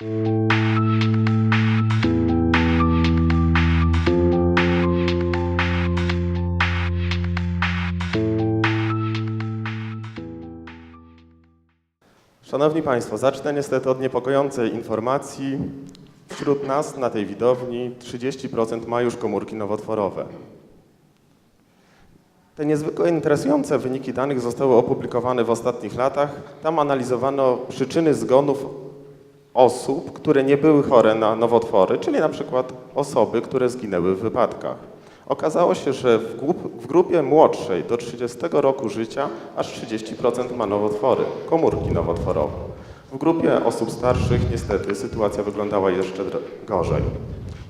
Szanowni Państwo, zacznę niestety od niepokojącej informacji. Wśród nas na tej widowni 30% ma już komórki nowotworowe. Te niezwykle interesujące wyniki danych zostały opublikowane w ostatnich latach. Tam analizowano przyczyny zgonów osób, które nie były chore na nowotwory, czyli na przykład osoby, które zginęły w wypadkach. Okazało się, że w, grup, w grupie młodszej do 30 roku życia aż 30% ma nowotwory, komórki nowotworowe. W grupie osób starszych niestety sytuacja wyglądała jeszcze gorzej.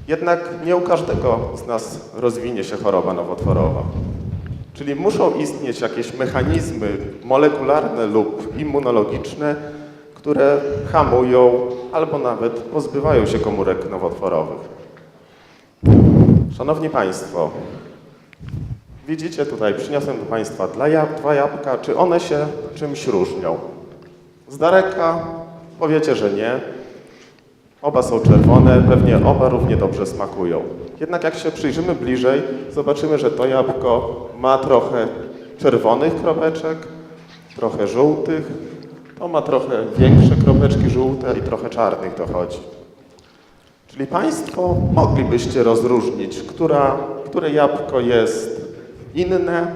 Jednak nie u każdego z nas rozwinie się choroba nowotworowa. Czyli muszą istnieć jakieś mechanizmy molekularne lub immunologiczne, które hamują albo nawet pozbywają się komórek nowotworowych. Szanowni Państwo, widzicie tutaj, przyniosłem do Państwa dwa jabłka. Czy one się czymś różnią? Z daleka powiecie, że nie. Oba są czerwone, pewnie oba równie dobrze smakują. Jednak jak się przyjrzymy bliżej, zobaczymy, że to jabłko ma trochę czerwonych kropeczek, trochę żółtych, to ma trochę większe kropeczki żółte i trochę czarnych dochodzi. Czyli Państwo moglibyście rozróżnić, która, które jabłko jest inne,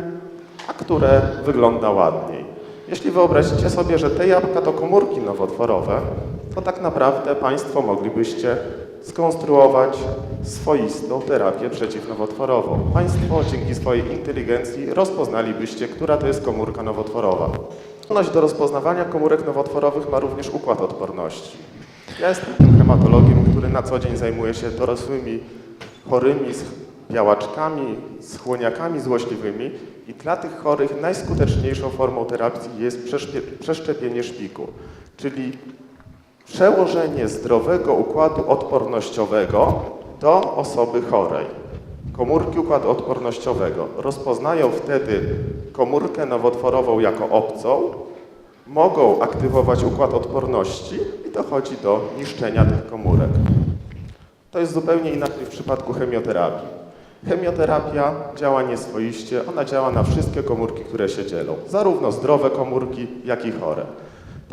a które wygląda ładniej. Jeśli wyobrazicie sobie, że te jabłka to komórki nowotworowe, to tak naprawdę Państwo moglibyście skonstruować swoistą terapię przeciwnowotworową. Państwo dzięki swojej inteligencji rozpoznalibyście, która to jest komórka nowotworowa. Zdolność do rozpoznawania komórek nowotworowych ma również układ odporności. Ja jestem hematologiem, który na co dzień zajmuje się dorosłymi chorymi z białaczkami, z chłoniakami złośliwymi i dla tych chorych najskuteczniejszą formą terapii jest przeszczepienie szpiku, czyli przełożenie zdrowego układu odpornościowego do osoby chorej. Komórki układu odpornościowego rozpoznają wtedy komórkę nowotworową jako obcą, mogą aktywować układ odporności i dochodzi do niszczenia tych komórek. To jest zupełnie inaczej w przypadku chemioterapii. Chemioterapia działa nieswoiście, ona działa na wszystkie komórki, które się dzielą, zarówno zdrowe komórki, jak i chore.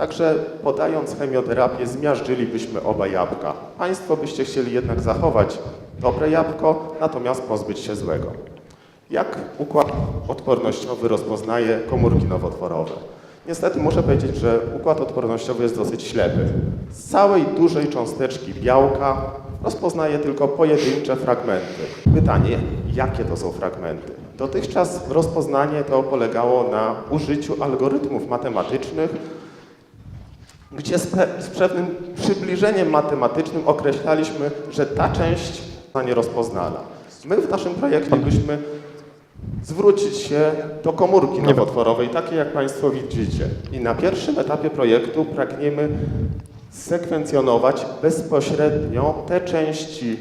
Także podając chemioterapię zmiażdżylibyśmy oba jabłka. Państwo byście chcieli jednak zachować dobre jabłko, natomiast pozbyć się złego. Jak układ odpornościowy rozpoznaje komórki nowotworowe? Niestety muszę powiedzieć, że układ odpornościowy jest dosyć ślepy. Z całej dużej cząsteczki białka rozpoznaje tylko pojedyncze fragmenty. Pytanie, jakie to są fragmenty? Dotychczas rozpoznanie to polegało na użyciu algorytmów matematycznych, gdzie z, z pewnym przybliżeniem matematycznym określaliśmy, że ta część zostanie rozpoznana. My w naszym projekcie byśmy zwrócić się do komórki nowotworowej, takiej jak Państwo widzicie. I na pierwszym etapie projektu pragniemy sekwencjonować bezpośrednio te części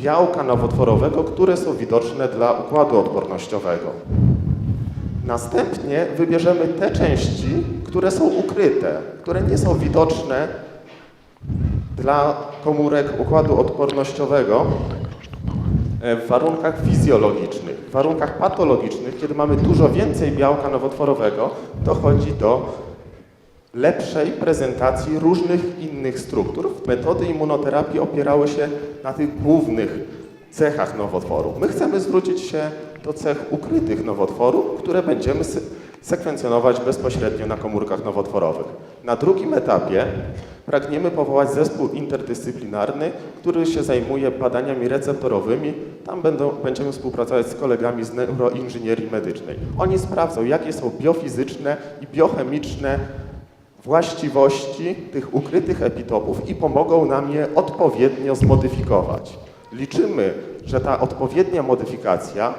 białka nowotworowego, które są widoczne dla układu odpornościowego. Następnie wybierzemy te części, które są ukryte, które nie są widoczne dla komórek układu odpornościowego e, w warunkach fizjologicznych. W warunkach patologicznych, kiedy mamy dużo więcej białka nowotworowego, dochodzi do lepszej prezentacji różnych innych struktur. Metody immunoterapii opierały się na tych głównych cechach nowotworu. My chcemy zwrócić się do cech ukrytych nowotworu, które będziemy sekwencjonować bezpośrednio na komórkach nowotworowych. Na drugim etapie pragniemy powołać zespół interdyscyplinarny, który się zajmuje badaniami receptorowymi. Tam będą, będziemy współpracować z kolegami z neuroinżynierii medycznej. Oni sprawdzą, jakie są biofizyczne i biochemiczne właściwości tych ukrytych epitopów i pomogą nam je odpowiednio zmodyfikować. Liczymy, że ta odpowiednia modyfikacja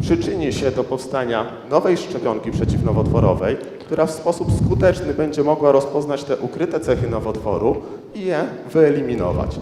przyczyni się do powstania nowej szczepionki przeciwnowotworowej, która w sposób skuteczny będzie mogła rozpoznać te ukryte cechy nowotworu i je wyeliminować.